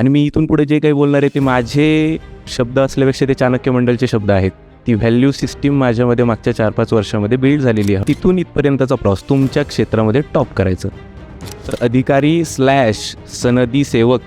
आणि मी इथून पुढे जे काही बोलणार आहे ते माझे शब्द असल्यापेक्षा ते चाणक्य मंडळचे शब्द आहेत. ती व्हॅल्यू सिस्टीम माझ्यामध्ये मागच्या चार पाच वर्षामध्ये बिल्ड झालेली आहे. तिथून इथपर्यंतचा प्रॉस तुमच्या क्षेत्रामध्ये टॉप करायचं. तर अधिकारी स्लॅश सनदी सेवक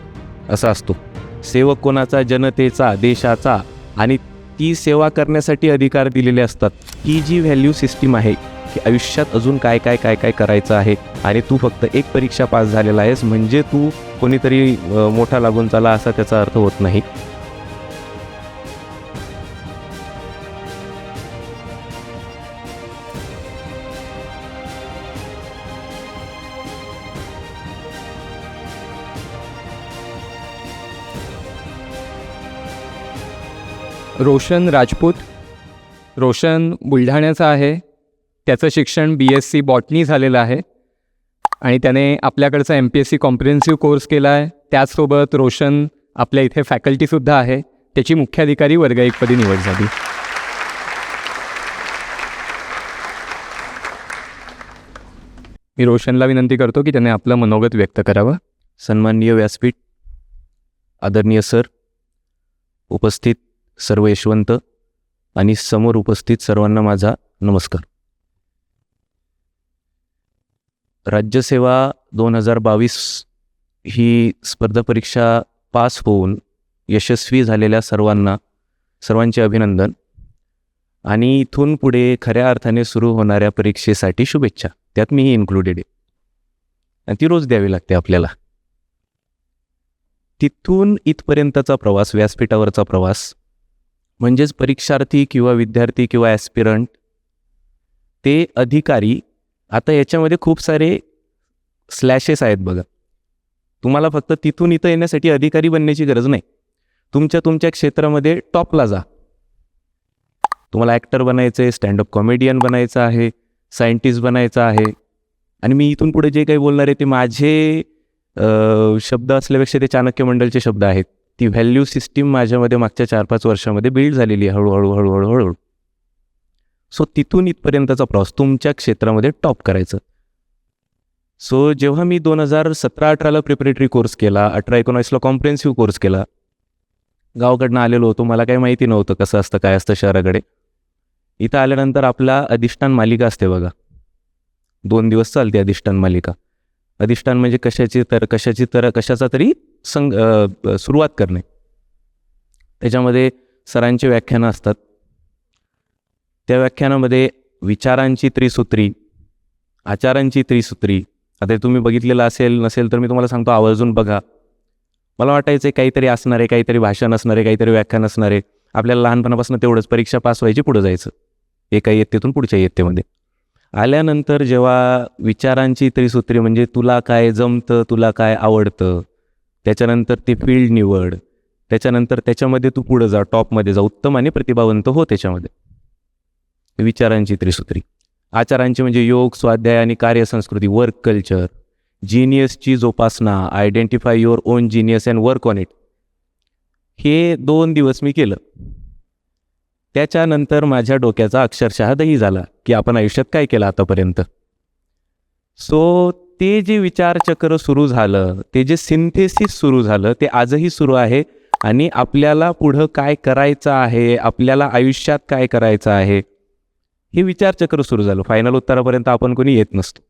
असा असतो. सेवक कोणाचा? जनतेचा देशाचा. आणि ती सेवा करण्यासाठी अधिकार दिलेले असतात. ही जी व्हॅल्यू सिस्टीम आहे की आयुष्यात अजून काय काय काय काय करायचं आहे? आणि तू फक्त एक परीक्षा पास झालेला आहेस म्हणजे तू कोणीतरी मोठा लागून चाला असा त्याचा अर्थ होत नाही. रोशन राजपूत? रोशन बुलढाण्याचा आहे? त्याचं शिक्षण बी एस सी बॉटनी झालेलं आहे. आणि त्याने आपल्याकडचा M P S C comprehensive course केला आहे. त्याचसोबत रोशन आपल्या इथे फॅकल्टीसुद्धा आहे. त्याची मुख्याधिकारी वर्ग एकपदी निवड झाली. मी रोशनला विनंती करतो की त्याने आपलं मनोगत व्यक्त करावं. सन्माननीय व्यासपीठ आदरणीय सर उपस्थित सर्व यशवंत आणि समोर उपस्थित सर्वांना माझा नमस्कार. राज्यसेवा दोन हजार बावीस ही स्पर्धा परीक्षा पास होऊन यशस्वी झालेल्या सर्वांना सर्वांचे अभिनंदन. आणि इथून पुढे खऱ्या अर्थाने सुरू होणाऱ्या परीक्षेसाठी शुभेच्छा. त्यात मीही इन्क्लुडेड आहे. आणि ती रोज द्यावी लागते आपल्याला. तिथून इथपर्यंतचा प्रवास व्यासपीठावरचा प्रवास म्हणजेच परीक्षार्थी किंवा विद्यार्थी किंवा ॲस्पिरंट ते अधिकारी आता याच्यामध्ये खूप सारे स्लॅशेस आहेत बघा. तुम्हाला फक्त तिथून इथं येण्यासाठी अधिकारी बनण्याची गरज नाही. तुमच्या तुमच्या क्षेत्रामध्ये टॉपला जा. तुम्हाला ॲक्टर बनायचं आहे स्टँडअप कॉमेडियन बनायचं आहे सायंटिस्ट बनायचं आहे. आणि मी इथून पुढे जे काही बोलणार आहे ते माझे शब्द असल्यापेक्षा ते चाणक्य मंडलचे शब्द आहेत. ती व्हॅल्यू सिस्टीम माझ्यामध्ये मागच्या चार पाच वर्षामध्ये बिल्ड झालेली आहे. हळूहळू हळूहळू हळूहळू. सो तिथून इथपर्यंतचा प्रवास तुमच्या क्षेत्रामध्ये टॉप करायचं. सो जेव्हा मी दोन हजार सतरा अठराला प्रिपरेटरी कोर्स केला अठरा एकोणावीसला कॉम्प्रिहेन्सिव्ह कोर्स केला गावाकडनं आलेलो होतो मला काही माहिती नव्हतं कसं असतं काय असतं शहराकडे. इथं आल्यानंतर आपला अधिष्ठान मालिका असते बघा. दोन दिवस चालते अधिष्ठान मालिका. अधिष्ठान म्हणजे कशाची तर कशाची तर कशाचा तरी संग सुरुवात करणे. त्याच्यामध्ये सरांची व्याख्यानं असतात. त्या व्याख्यानामध्ये विचारांची त्रिसूत्री आचारांची त्रिसूत्री आता तुम्ही बघितलेलं असेल नसेल तर मी तुम्हाला सांगतो आवर्जून बघा. मला वाटायचं काहीतरी असणार आहे काहीतरी भाषण असणार आहे काहीतरी व्याख्यान असणार आहे आपल्याला लहानपणापासून तेवढंच परीक्षा पास व्हायची पुढं जायचं. एका इयत्तेतून पुढच्या इयत्तेमध्ये. आल्यानंतर जेव्हा विचारांची त्रिसूत्री म्हणजे तुला काय जमतं तुला काय आवडतं त्याच्यानंतर ती फील्ड निवड त्याच्यानंतर त्याच्यामध्ये तू पुढं जा टॉपमध्ये जा उत्तम आणि प्रतिभावंत हो त्याच्यामध्ये. विचारांची त्रिसूत्री. आचारांची म्हणजे योग स्वाध्याय आणि कार्यसंस्कृती वर्क कल्चर जिनियसची जोपासना identify your own genius and work on it हे दोन दिवस मी केलं. त्याच्यानंतर माझ्या डोक्याचा अक्षरशः दही झाला की आपण आयुष्यात काय केलं आतापर्यंत? सो ते जे विचारचक्र सुरू झालं ते जे सिंथेसिस सुरू झालं ते आजही सुरू आहे आणि आपल्याला पुढं काय करायचं आहे आपल्याला आयुष्यात काय करायचं आहे हे विचारचक्र सुरू झालं. फायनल उत्तरापर्यंत आपण कोणी येत नसतो.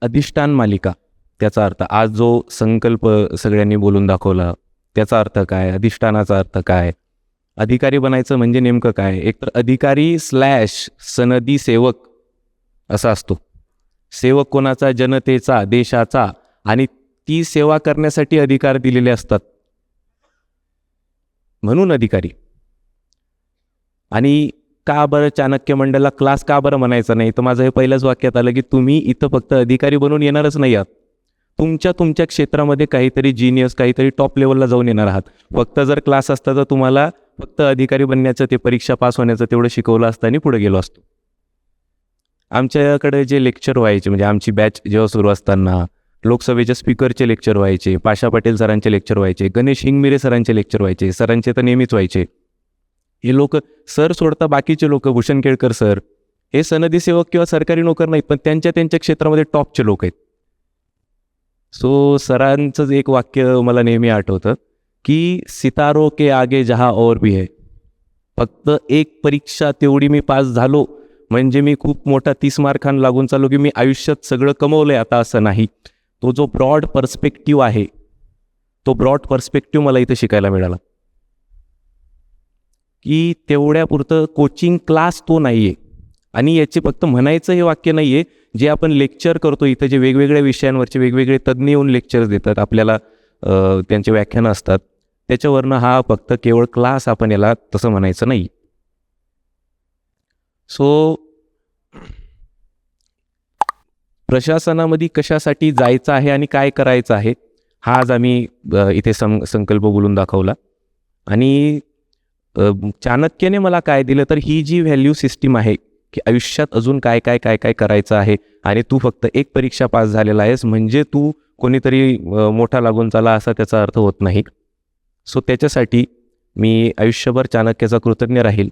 अधिष्ठान मालिका त्याचा अर्थ आज जो संकल्प सगळ्यांनी बोलून दाखवला त्याचा अर्थ काय? अधिष्ठानाचा अर्थ काय? अधिकारी बनायचं म्हणजे नेमकं काय? एक तर अधिकारी स्लॅश सनदी सेवक असा असतो. सेवक कोणाचा? जनतेचा देशाचा. आणि ती सेवा करण्यासाठी अधिकार दिलेले असतात. म्हणून अधिकारी. आणि का बरं चाणक्य मंडळाला क्लास का बरं म्हणायचं नाही? तर माझं हे पहिलंच वाक्यात आलं की तुम्ही इथं फक्त अधिकारी बनून येणारच नाही आहात. तुमच्या तुमच्या क्षेत्रामध्ये काहीतरी जिनियस काहीतरी टॉप लेवलला जाऊन येणार आहात. फक्त जर क्लास असता तर तुम्हाला फक्त अधिकारी बनण्याचं ते परीक्षा पास होण्याचं तेवढं शिकवलं असतं आणि पुढे गेलो असतो. आमच्याकडे जे लेक्चर व्हायचे म्हणजे आमची बॅच जेव्हा सुरू असताना लोकसभेच्या स्पीकरचे लेक्चर व्हायचे पाशा पटेल सरांचे लेक्चर व्हायचे गणेश हिंगमिरे सरांचे लेक्चर व्हायचे सरांचे तर नेहमीच व्हायचे. हे लोक सर सोडता बाकीचे लोक भूषण केळकर सर. हे सनदी सेवक किंवा सरकारी नोकर नाहीत पण त्यांच्या त्यांच्या क्षेत्रामध्ये टॉपचे लोक आहेत. सो सरांचंच एक वाक्य मला नेहमी आठवतं की सितारो के आगे जहा और भी है. फक्त एक परीक्षा तेवढी मी पास झालो म्हणजे मी खूप मोठा तीस मार्कांना लागून चाललो की मी आयुष्यात सगळं कमवलंय आता असं नाही. तो जो ब्रॉड पर्स्पेक्टिव्ह आहे तो ब्रॉड पर्स्पेक्टिव्ह मला इथं शिकायला मिळाला. की तेवढ्यापुरतं कोचिंग क्लास तो नाही आहे आणि याचे फक्त म्हणायचं हे वाक्य नाही आहे जे आपण लेक्चर करतो इथं जे वेगवेगळ्या विषयांवरचे वेगवेगळे तज्ज्ञ येऊन लेक्चर्स देतात आपल्याला त्यांचे व्याख्यानं असतात त्याच्यावरनं हा फक्त केवळ क्लास आपण याला तसं म्हणायचं नाही. सो प्रशासनामध्ये कशासाठी जायचं आहे आणि काय करायचं आहे हा आज आम्ही इथे सं संकल्प बोलून दाखवला. आणि चाणक्याने मला काय दिलं? तर ही जी व्हॅल्यू सिस्टीम आहे की आयुष्यात अजून काय काय काय काय करायचं आहे आणि तू फक्त एक परीक्षा पास झालेला आहेस म्हणजे तू कोणीतरी मोठा लागून चाला असा त्याचा अर्थ होत नाही. सो त्याच्यासाठी मी आयुष्यभर चाणक्याचा कृतज्ञ राहील.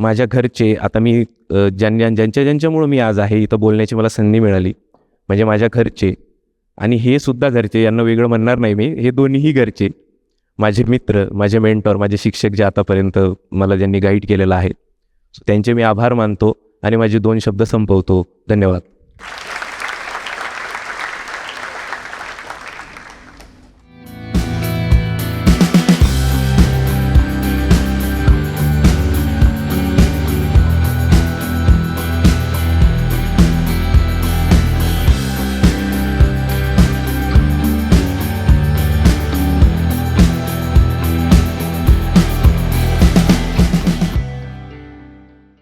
माझ्या घरचे आता मी अ, ज्यांच्या ज्यांच्या ज्यांच्यामुळं मी आज आहे इथं बोलण्याची मला संधी मिळाली म्हणजे माझ्या घरचे. आणि हे सुद्धा घरचे यांना वेगळं म्हणणार नाही मी हे दोन्हीही घरचे. माझे मित्र माझे मेंटॉर माझे शिक्षक जे आतापर्यंत मला ज्यांनी गाईड केलेलं आहे सो त्यांचे मी आभार मानतो आणि माझे दोन शब्द संपवतो. धन्यवाद.